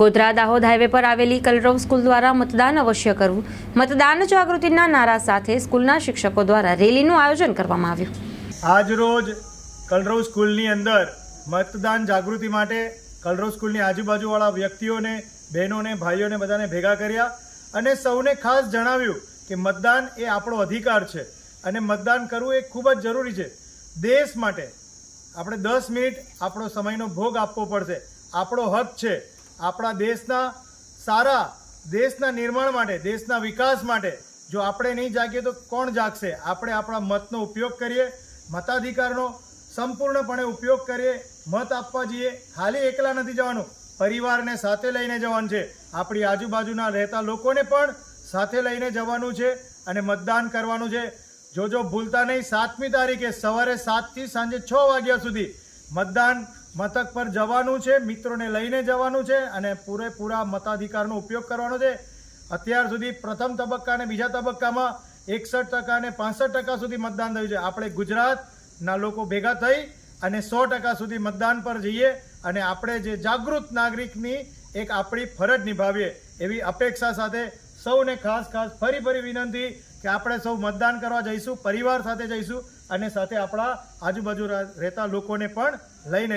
Godhra Dahod highway પર આવેલી કલરવ school દ્વારા મતદાન અવશ્ય કરવું. મતદાન જાગૃતિના નારા સાથે સ્કૂલના શિક્ષકો દ્વારા રેલીનું આયોજન કરવામાં આવ્યું. આજરોજ કલરવ સ્કૂલની અંદર મતદાન જાગૃતિ માટે કલરવ સ્કૂલની આજુબાજુવાળા વ્યક્તિઓને, બહેનોને, ભાઈઓને બધાને ભેગા કર્યા અને સૌને ખાસ જણાવ્યું કે મતદાન એ આપણો અધિકાર છે અને મતદાન કરવું એ ખૂબ જ જરૂરી છે. દેશ માટે આપણે દસ મિનિટ આપણો સમયનો ભોગ આપવો પડશે. આપણો હક છે. આપણા દેશના સારા, દેશના નિર્માણ માટે, દેશના વિકાસ માટે જો આપણે નહીં જાગીએ તો કોણ જાગશે? આપણે આપણા મતનો ઉપયોગ કરીએ, મતાધિકારનો સંપૂર્ણપણે ઉપયોગ કરીએ, મત આપવા જઈએ. ખાલી એકલા નથી જવાનું. પરિવારને સાથે લઈને જવાનું છે. આપણી આજુબાજુના રહેતા લોકોને પણ સાથે લઈને જવાનું છે અને મતદાન કરવાનું છે. જો જો ભૂલતા નહીં, સાતમી તારીખે સવારે સાતથી સાંજે છ વાગ્યા સુધી મતદાન મથક પર જવાનું છે, મિત્રોને લઈને જવાનું છે અને પૂરેપૂરા મતાધિકારનો ઉપયોગ કરવાનો છે. અત્યાર સુધી પ્રથમ તબક્કા અને બીજા તબક્કામાં એકસઠ ટકા અને પાસઠ ટકા સુધી મતદાન થયું છે. આપણે ગુજરાતના લોકો ભેગા થઈ અને સો ટકા સુધી મતદાન પર જઈએ અને આપણે જે જાગૃત નાગરિકની એક આપણી ફરજ નિભાવીએ એવી અપેક્ષા સાથે સૌને ખાસ ખાસ ફરી ફરી વિનંતી કે આપણે સૌ મતદાન કરવા જઈશું, પરિવાર સાથે જઈશું અને સાથે આપણા આજુબાજુ રહેતા લોકોને પણ લઈને